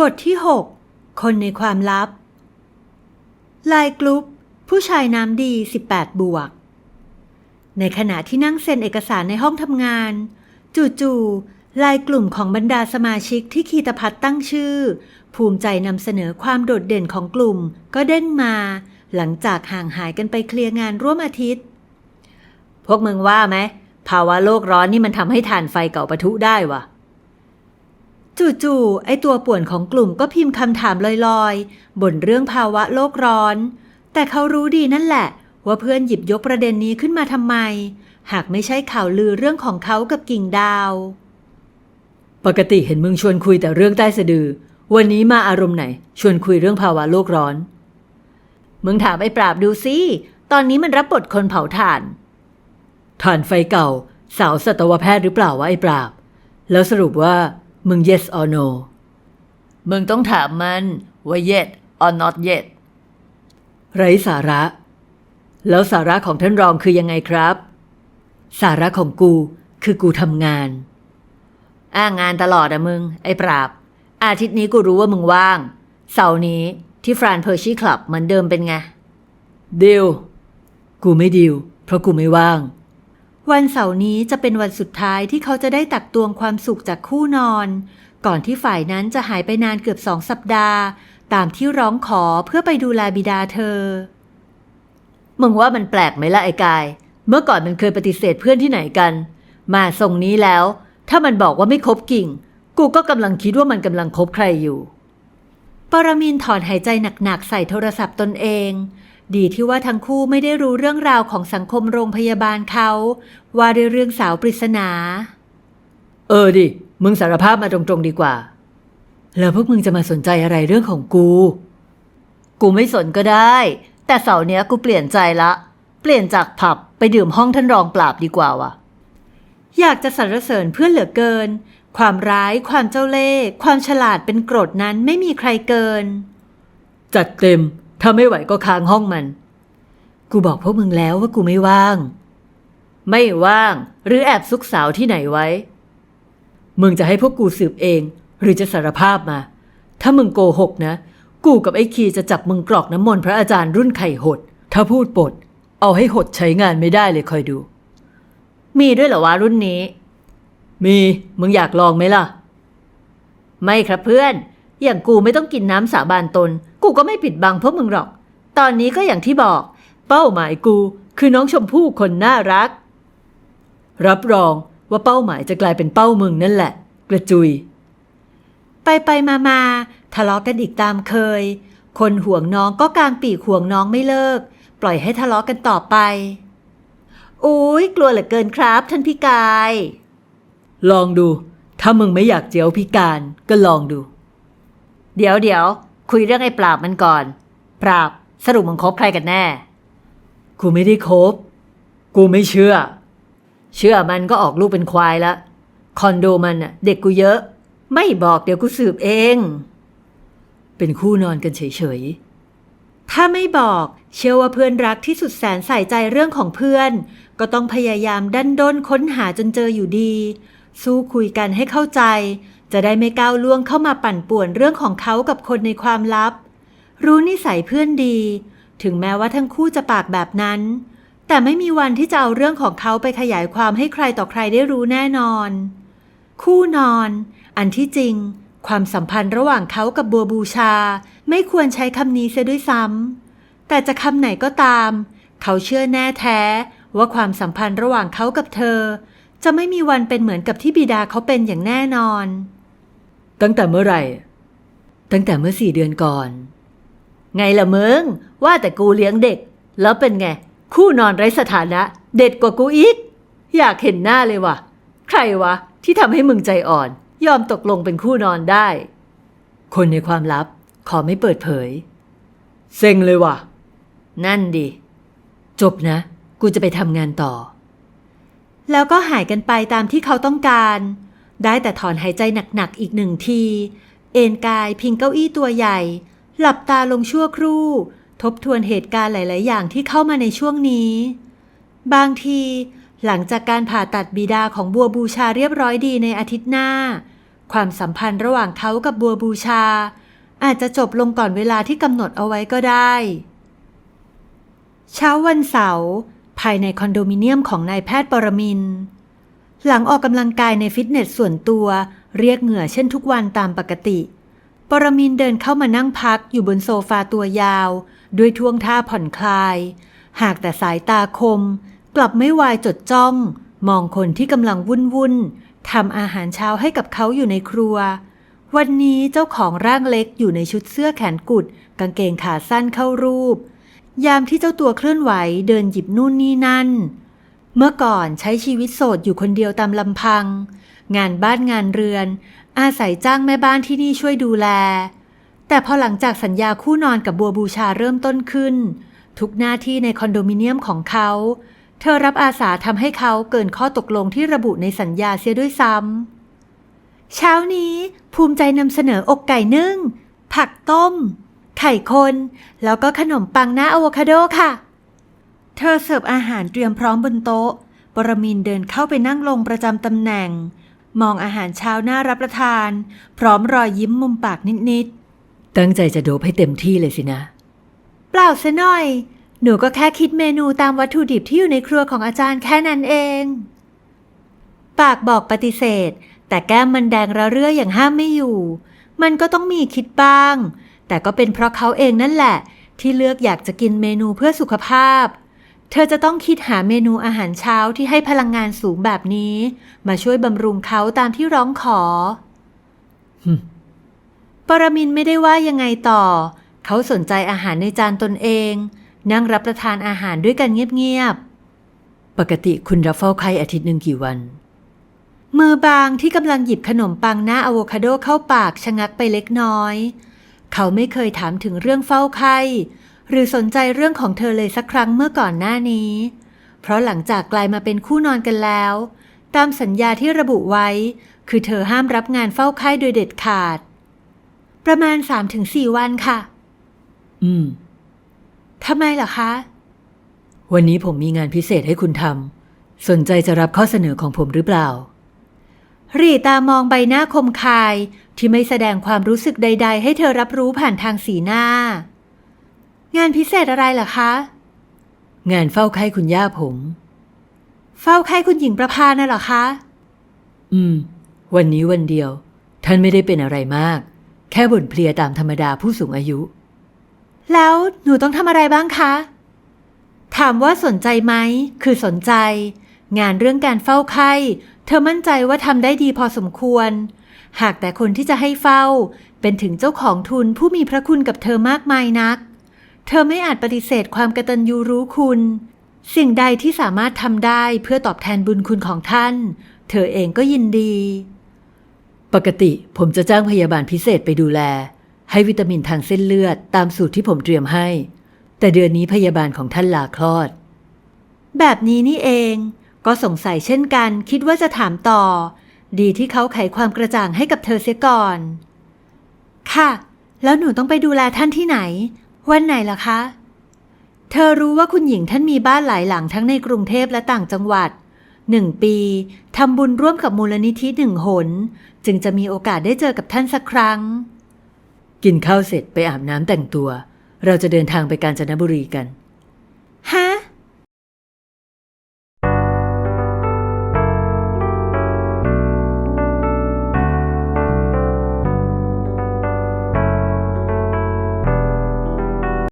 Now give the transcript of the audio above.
บทที่ 6 คนในความลับ ลายกรุ๊ป ผู้ชายน้ำดี 18 บวก ในขณะที่นั่งเซ็นเอกสารในห้องทำงาน จู่ๆลายกลุ่มของบรรดาสมาชิกที่คีตพัฒตั้งชื่อ ภูมิใจนำเสนอความโดดเด่นของกลุ่มก็เด้งมา หลังจากห่างหายกันไปเคลียร์งานร่วมอาทิตย์ พวกมึงว่าไหมภาวะโลกร้อนนี่มันทำให้ถ่านไฟเก่าปะทุได้วะ จู่ๆไอตัวป่วนของกลุ่มก็พิมพ์คำถามลอยๆบ่นเรื่องภาวะโลกร้อน แต่เขารู้ดีนั่นแหละ ว่าเพื่อนหยิบยกประเด็นนี้ขึ้นมาทำไม หากไม่ใช่ข่าวลือเรื่องของเขากับกิ่งดาว ปกติเห็นมึงชวนคุยแต่เรื่องใต้สะดือ วันนี้มาอารมณ์ไหน ชวนคุยเรื่องภาวะโลกร้อน มึงถามไอ้ปราบดูสิตอนนี้มันรับบทคนเผาถ่านถ่านไฟเก่า สาวสัตวแพทย์หรือเปล่าวะไอ้ปราบ แล้วสรุปว่า มึง yes or no มึงต้องถามมันว่า yet or not yet ไร้สาระ แล้วสาระของท่านรองคือยังไงครับ สาระของกูคือกูทำงาน อ้างงานตลอดอะมึง ไอ้ปราบ อาทิตย์นี้กูรู้ว่ามึงว่าง เสาร์นี้ที่ฟรานเพอร์ชีคลับเหมือนเดิมเป็นไงดิวกูไม่ดิวเพราะกูไม่ว่าง วันเสาร์นี้จะเป็นวันสุดท้ายที่เขาจะได้ตักตวงความสุขจากคู่นอน ก่อนที่ฝ่ายนั้นจะหายไปนานเกือบสองสัปดาห์ ตามที่ร้องขอเพื่อไปดูแลบิดาเธอ มึงว่ามันแปลกไหมล่ะไอ้กาย เมื่อก่อนมันเคยปฏิเสธเพื่อนที่ไหนกัน มาทรงนี้แล้ว ถ้ามันบอกว่าไม่คบกิ่ง กูก็กำลังคิดว่ามันกำลังคบใครอยู่ ปรมินถอนหายใจหนักๆใส่โทรศัพท์ตนเอง ดีที่ว่าทั้งคู่ไม่ได้รู้เรื่องราวของสังคมโรงพยาบาลเขา ว่าด้วยเรื่องสาวปริศนา เออดิ มึงสารภาพมาตรงๆดีกว่า แล้วพวกมึงจะมาสนใจอะไรเรื่องของกู กูไม่สนก็ได้ แต่เสาร์เนี้ยกูเปลี่ยนใจละ เปลี่ยนจากผับไปดื่มห้องท่านรองปราบดีกว่าวะอยากจะสรรเสริญเพื่อนเหลือเกิน ความร้าย ความเจ้าเล่ห์ความฉลาดเป็นกรดนั้นไม่มีใครเกิน จัดเต็ม ถ้าไม่ไหวก็ค้างห้องมัน กูบอกพวกมึงแล้วว่ากูไม่ว่าง ไม่ว่าง หรือแอบซุกสาวที่ไหนไว้ มึงจะให้พวกกูสืบเอง หรือจะสารภาพมา ถ้ามึงโกหกนะ กูกับไอ้คีจะจับมึงกรอกน้ำมนต์พระอาจารย์รุ่นไข่หด ถ้าพูดปด เอาให้หดใช้งานไม่ได้เลยคอยดู มีด้วยเหรอวะรุ่นนี้ มีมึงอยากลองไหมล่ะ ไม่ครับเพื่อน อย่างกูไม่ต้องกินน้ำสาบานตน กูก็ไม่ปิดบังพวกมึงหรอก ตอนนี้ก็อย่างที่บอก เป้าหมายกูคือน้องชมพู่คนน่ารัก รับรองว่าเป้าหมายจะกลายเป็นเป้ามึงนั่นแหละ กระจุย ไปไปมามาทะเลาะกันอีกตามเคย คนห่วงน้องก็กางปีกห่วงน้องไม่เลิก ปล่อยให้ทะเลาะกันต่อไปอุ้ยกลัวเหลือเกินครับ ท่านพี่กาย ลองดู ถ้ามึงไม่อยากเจียวพิการก็ลองดู เดี๋ยวเดี๋ยว คุยเรื่องไอ้ปราบมันก่อน ปราบสรุปมึงคบใครกันแน่ กูไม่ได้คบ กูไม่เชื่อ เชื่อมันก็ออกลูกเป็นควายละ คอนโดมันน่ะเด็กกูเยอะ ไม่บอกเดี๋ยวกูสืบเอง เป็นคู่นอนกันเฉยถ้าไม่บอกเชื่อว่าเพื่อนรักที่สุดแสนใส่ใจเรื่องของเพื่อน ก็ต้องพยายามดันด้นค้นหาจนเจออยู่ดี สู้คุยกันให้เข้าใจ จะได้ไม่ก้าวล่วงเข้ามาปั่นป่วนเรื่องของเขากับคนในความลับ รู้นิสัยเพื่อนดี ถึงแม้ว่าทั้งคู่จะปากแบบนั้น แต่ไม่มีวันที่จะเอาเรื่องของเขาไปขยายความให้ใครต่อใครได้รู้แน่นอน คู่นอน อันที่จริง ความสัมพันธ์ระหว่างเขากับบัวบูชา ไม่ควรใช้คำนี้เสียด้วยซ้ำแต่จะคำไหนก็ตาม เขาเชื่อแน่แท้ว่าความสัมพันธ์ระหว่างเขากับเธอ จะไม่มีวันเป็นเหมือนกับที่บิดาเขาเป็นอย่างแน่นอน ตั้งแต่เมื่อไหร่ ตั้งแต่เมื่อสี่เดือนก่อน ไงล่ะมึง ว่าแต่กูเลี้ยงเด็ก แล้วเป็นไง คู่นอนไร้สถานะ เด็ดกว่ากูอีก อยากเห็นหน้าเลยว่ะ ใครวะ ที่ทำให้มึงใจอ่อน ยอมตกลงเป็นคู่นอนได้ คนในความลับ ขอไม่เปิดเผย เซ็งเลยว่ะ นั่นดิ จบนะ กูจะไปทำงานต่อ แล้วก็หายกันไปตามที่เขาต้องการ ได้แต่ถอนหายใจหนักๆอีกหนึ่งที เอนกายพิงเก้าอี้ตัวใหญ่ หลับตาลงชั่วครู่ ทบทวนเหตุการณ์หลาย ๆ อย่างที่เข้ามาในช่วงนี้ บางที หลังจากการผ่าตัดบิดาของบัวบูชาเรียบร้อยดีในอาทิตย์หน้า ความสัมพันธ์ระหว่างเขากับบัวบูชา อาจจะจบลงก่อนเวลาที่กำหนดเอาไว้ก็ได้ เช้าวันเสาร์ภายในคอนโดมิเนียมของนายแพทย์ปรมินทร์ หลังออกกำลังกายในฟิตเนสส่วนตัว เรียกเหงื่อเช่นทุกวันตามปกติ ปรมินเดินเข้ามานั่งพักอยู่บนโซฟาตัวยาว ด้วยท่วงท่าผ่อนคลาย หากแต่สายตาคม กลับไม่วายจดจ้อง มองคนที่กำลังวุ่นวุ่นทำอาหารเช้าให้กับเขาอยู่ในครัว วันนี้เจ้าของร่างเล็กอยู่ในชุดเสื้อแขนกุด กางเกงขาสั้นเข้ารูป ยามที่เจ้าตัวเคลื่อนไหวเดินหยิบนู่นนี่นั่น เมื่อก่อนใช้ชีวิตโสดอยู่คนเดียวตามลำพัง งานบ้านงานเรือน อาศัยจ้างแม่บ้านที่นี่ช่วยดูแล แต่พอหลังจากสัญญาคู่นอนกับบัวบูชาเริ่มต้นขึ้น ทุกหน้าที่ในคอนโดมิเนียมของเขา เธอรับอาสาทำให้เขาเกินข้อตกลงที่ระบุในสัญญาเสียด้วยซ้ำเช้านี้ภูมิใจนำเสนออกไก่นึ่ง ผักต้ม ไข่คน แล้วก็ขนมปังหน้าอะโวคาโดค่ะ เธอเสิร์ฟอาหารเตรียมพร้อมบนโต๊ะ ปรมินทร์เดินเข้าไปนั่งลงประจำตำแหน่ง มองอาหารเช้าน่ารับประทาน พร้อมรอยยิ้มมุมปากนิดตั้งใจจะโดบให้เต็มที่เลยสินะๆเปล่าซะหน่อย หนูก็แค่คิดเมนูตามวัตถุดิบที่อยู่ในครัวของอาจารย์แค่นั้นเอง ปากบอกปฏิเสธ แต่แก้มมันแดงระเรื่ออย่างห้ามไม่อยู่ มันก็ต้องมีคิดบ้าง แต่ก็เป็นเพราะเขาเองนั่นแหละ ที่เลือกอยากจะกินเมนูเพื่อสุขภาพ เธอจะต้องคิดหาเมนูอาหารเช้าที่ให้พลังงานสูงแบบนี้ มาช่วยบำรุงเขาตามที่ร้องขอหึปรมินทร์ไม่ได้ว่ายังไงต่อ เขาสนใจอาหารในจานตนเอง นั่งรับประทานอาหารด้วยกันเงียบปกติคุณรับเฝ้าไข้อาทิตย์หนึ่งกี่วันๆมือบางที่กำลังหยิบขนมปังหน้าอะโวคาโดเข้าปากชะงักไปเล็กน้อย เขาไม่เคยถามถึงเรื่องเฝ้าไข้ หรือสนใจเรื่องของเธอเลยสักครั้งเมื่อก่อนหน้านี้ เพราะหลังจากกลายมาเป็นคู่นอนกันแล้ว ตามสัญญาที่ระบุไว้ คือเธอห้ามรับงานเฝ้าไข้โดยเด็ดขาด ประมาณ3-4วันค่ะ อืมทำไมเหรอคะ วันนี้ผมมีงานพิเศษให้คุณทำสนใจจะรับข้อเสนอของผมหรือเปล่ารีตามองใบหน้าคมคายที่ไม่แสดงความรู้สึกใด ๆ ให้เธอรับรู้ผ่านทางสีหน้า งานพิเศษอะไรเหรอคะ งานเฝ้าไข้คุณย่าผม เฝ้าไข้คุณหญิงประพาน่ะเหรอคะ อืม วันนี้วันเดียว ท่านไม่ได้เป็นอะไรมาก แค่บ่นเพลียตามธรรมดาผู้สูงอายุ แล้วหนูต้องทำอะไรบ้างคะ ถามว่าสนใจไหม คือสนใจ งานเรื่องการเฝ้าไข้ เธอมั่นใจว่าทำได้ดีพอสมควร หากแต่คนที่จะให้เฝ้า เป็นถึงเจ้าของทุนผู้มีพระคุณกับเธอมากมายนัก เธอไม่อาจปฏิเสธความกตัญญูรู้คุณ สิ่งใดที่สามารถทำได้เพื่อตอบแทนบุญคุณของท่าน เธอเองก็ยินดี ปกติผมจะจ้างพยาบาลพิเศษไปดูแล ให้วิตามินทางเส้นเลือดตามสูตรที่ผมเตรียมให้ แต่เดือนนี้พยาบาลของท่านลาคลอด แบบนี้นี่เอง ก็สงสัยเช่นกัน คิดว่าจะถามต่อ ดีที่เขาไขความกระจ่างให้กับเธอเสียก่อน ค่ะ แล้วหนูต้องไปดูแลท่านที่ไหน วันไหนล่ะคะ เธอรู้ว่าคุณหญิงท่านมีบ้านหลายหลังทั้งในกรุงเทพและต่างจังหวัดหนึ่งปีทำบุญร่วมกับมูลนิธิหนึ่งหน จึงจะมีโอกาสได้เจอกับท่านสักครั้ง กินข้าวเสร็จไปอาบน้ำแต่งตัว เราจะเดินทางไปกาญจนบุรีกันฮะ